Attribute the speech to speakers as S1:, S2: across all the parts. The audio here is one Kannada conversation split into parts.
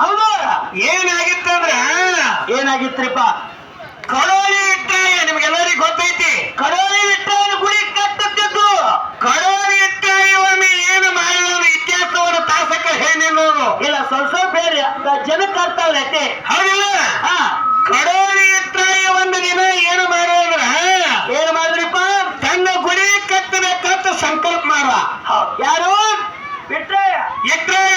S1: ಹೌದು.
S2: ಏನಾಗಿತ್ತಂದ್ರ
S1: ಏನಾಗಿತ್ರಿಪ್ಪ
S2: ಕಡೋಳಿ ವಿಠ್ಠಲ ನಿಮ್ಗೆಲ್ಲರಿಗೂ ಗೊತ್ತೈತಿ.
S1: ಕಡೋಲಿ ವಿಠ್ಠಲ ಗುಡಿ ಕಟ್ಟುತ್ತಿದ್ದು
S2: ಕಡೋಲಿ ವಿಠ್ಠಲ ಏನು ಮಾಡಿದ ಇತಿಹಾಸವನ್ನು ತಾಸಕ ಏನೇನು
S1: ಇಲ್ಲ, ಸ್ವಲ್ಪ ಸ್ವಲ್ಪ ಹೇಳಿ. ಜನಕ್ಕೆ ಅರ್ಥ ಆಗೈತಿ
S2: ಹೌದಿಲ್ಲ ಕಡೋಲಿ ವಿಠ್ಠಲ ಒಂದು ದಿನ ಏನು ಮಾಡಿದ್ರ
S1: ಏನು ಮಾಡಿದ್ರಿಪ್ಪ?
S2: ತನ್ನ ಗುಡಿ ಕಟ್ಟಬೇಕಂತ ಸಂಕಲ್ಪ ಮಾಡುವ.
S1: ಯಾರು? ಇಟ್ಟಾಯ ಇಟ್ಟಾಯ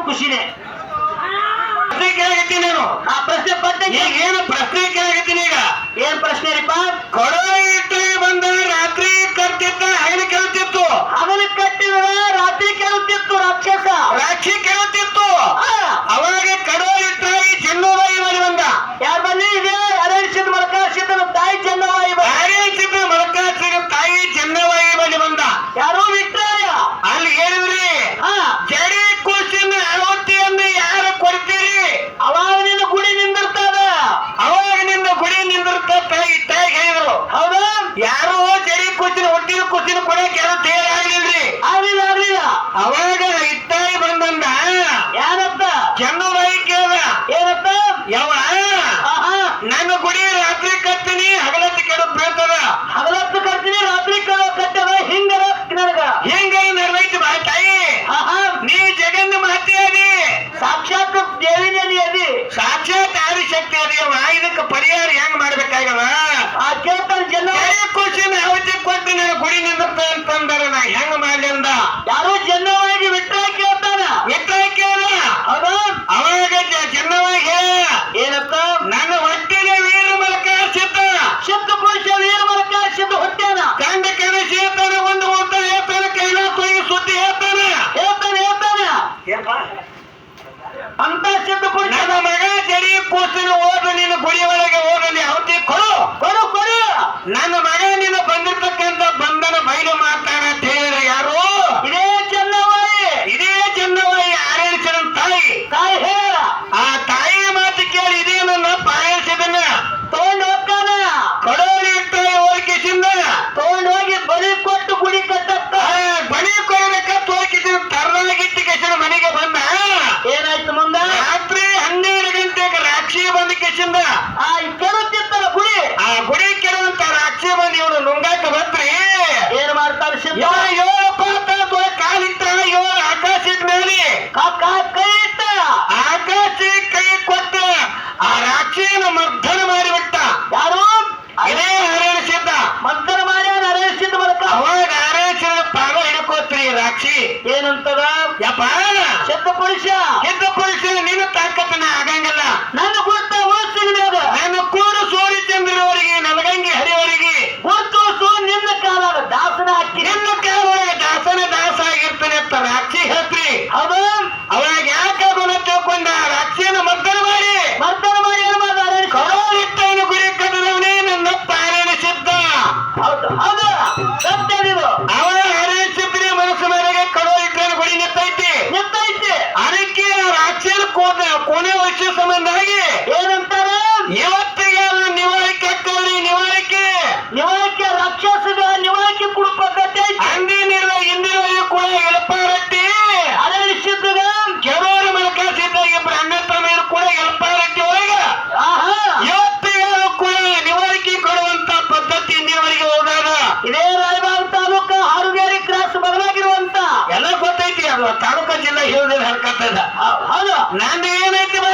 S1: ಖುಷಿನೇ.
S2: ಪ್ರಶ್ನೆ ಕೇಳಾಕತ್ತೀನಿ ನಾನು.
S1: ಆ ಪ್ರಶ್ನೆ ಪತ್ತೆ
S2: ಈಗ ಏನು ಪ್ರಶ್ನೆ ಕೇಳಾಕತ್ತೀನಿ ಈಗ?
S1: ಏನ್ ಪ್ರಶ್ನೆ ರೀಪ
S2: ಕೊಡ ಇಟ್ಲಿ ಬಂದ ರಾತ್ರಿ ಕರ್ತಿತ್ತ ಹೈನ ಕೇಳ್ತಿತ್ತು
S1: ಅದನ್ನ ಕಟ್ಟಿದ ರಾತ್ರಿ ಕೇಳ್ತಿತ್ತು ರಾಕ್ಷಸ.
S2: ರಾಕ್ಷಿ ಕೇಳ್ತಿತ್ತು aplica ನೀನು ಓದು ನೀನು ಕುಡಿಯುವ
S1: Ai, que ತಾಲೂಕ
S2: ಜಿಲ್ಲಾ ಹೇಳಿದ್ರೆ
S1: ಹರ್ಕತ್ತ ಇದೆ
S2: ನಾಂದಿ ಏನೈತಿ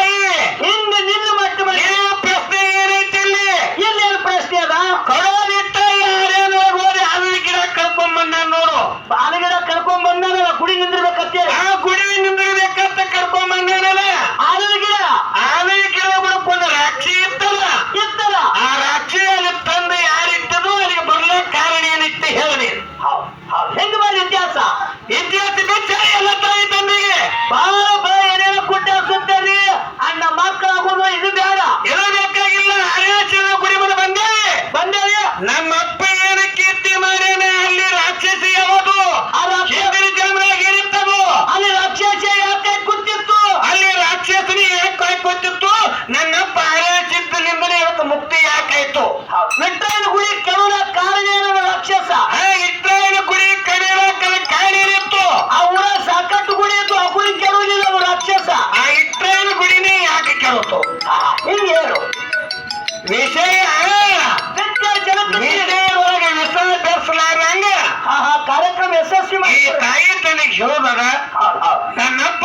S1: ಹೌದ್.
S2: ನನ್ನಪ್ಪ.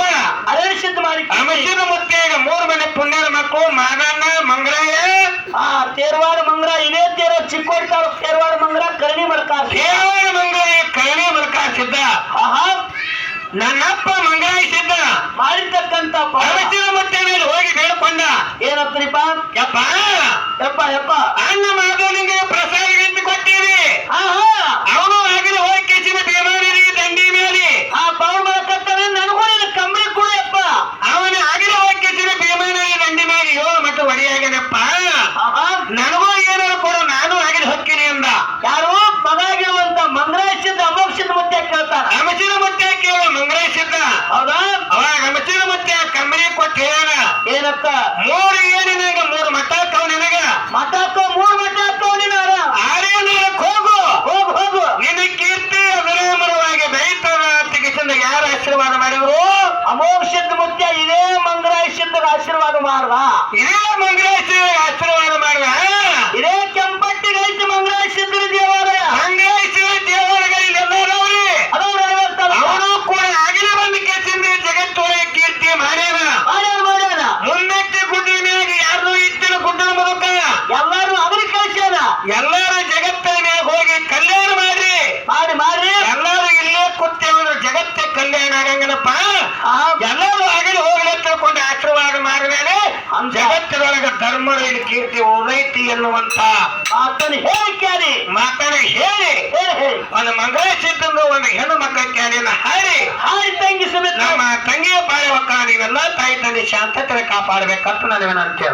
S1: ಅದೇ ಸಿದ್ಧ ಮಾಡಿ
S2: ಅಮಶಿನ ಮತ್ತೆ ಈಗ ಮೂರು ಮನೆ ಪುಣ್ಯದ ಮಕ್ಕಳು ಮಾದಣ್ಣ ಮಂಗಳಯ್ಯ
S1: ಆ ತೇರವಾಡ ಮಂಗ್ರ ಇದೇ ತೇರ ಚಿಕ್ಕೋಡಿ ತಾಲೂಕ್ ಮಂಗರ ಮಂಗ್ರ ಕರ್ಣಿ ಮಲ್ಕಾ
S2: ದೇವರ ಮಂಗಳಯ್ಯ ಕರಣಿ ಮಲ್ಕಾ ಸಿದ್ಧ.
S1: ಆಹಾ
S2: ನನ್ನಪ್ಪ ಮಂಗಳಯ್ಯ ಸಿದ್ಧ.
S1: ಮಾಡಿರ್ತಕ್ಕಂತ
S2: ಅಮಶಿನ ಮತ್ತೆ ಹೋಗಿ ಬೇಡ್ಕೊಂಡ.
S1: ಏನಪ್ಪ
S2: ಯಪ್ಪ.
S1: ಯಪ್ಪ ಯಪ್ಪ.
S2: ಅನ್ನ ಮಾಧವನಿಗೆ
S1: ಮಾಡ್ದ
S2: ಇದೇ ಮಂಗಳೇಶ್ ಆಶೀರ್ವಾದ ಮಾಡಿದ
S1: ಇದೇ ಮಂಗ್ರಾಶಿದ್ರ ದೇವಾಲಯ.
S2: ಮಂಗಳೇಶ್
S1: ಅದವ್ರು ಐವತ್ತಲ್ಲ
S2: ಅವನು ಕೂಡ ಆಗಿನ ಬಂದು ಕೆಸಿಂದ ಜಗತ್ತೊಳಗೆ ಕೀರ್ತಿ ಮಾಡ್ಯಾನ.
S1: ಮಾಡ್ಯಾನ ಮಾಡ್ಯಾನ.
S2: ಮುನ್ನೆಟ್ಟಿ ಗುಡ್ಡಿನ ಯಾರು ಇತ್ತಿನ ಗುಡ್ಡನ ಮೂಲಕ.
S1: ಎಲ್ಲಾರು ಅವ್ರಿಗೆ ಕಳ್ಸ್ಯಾನ.
S2: ಎಲ್ಲಾರು ಜಗತ್ತಿನ ಮ್ಯಾಗ ಹೋಗಿ ಕಲ್ಯಾಣ ಮಾಡ್ರಿ
S1: ಮಾಡಿ ಮಾಡಿ
S2: ಎಲ್ಲಾರು ಇಲ್ಲೇ ಕೂತೇವಂದ್ರೆ ಜಗತ್ತೇ ಕಲ್ಯಾಣ ಆಗಂಗನಪ್ಪ
S1: ಆ
S2: ಎಲ್ಲರೂ ಆಗಲಿ ಹೋಗಲಿ ತಿಳ್ಕೊಂಡು ಆಶೀರ್ವಾದ ಮಾಡಿದ್ಮೇಲೆ ಜಗತ್ತಿನೊಳಗ ಧರ್ಮದ ಕೀರ್ತಿ ಉದೈತಿ ಎನ್ನುವಂತ ಮಾತನ್ನ ಹೇಳಿ
S1: ಹೇ ಹೇ
S2: ಒಂದು ಮಂಗಳ ಸಿದ್ಧಂಗ ಒಂದು ಹೆಣ್ಣು ಮಕ್ಕಳ ಕ್ಯಾರಿಯನ್ನ ಹಾಡಿ.
S1: ಹಾಡಿ ತಂಗಿ ಸಮೇತ.
S2: ನಮ್ಮ ತಂಗಿಯ ಪಾಳೆ ಒಕ್ಕ ನೀವೆಲ್ಲ ತಾಯಿ ತಂದೆ ಶಾಂತತೆ ಕಾಪಾಡಬೇಕಂತ ನಾನು ವಿನಂತಿ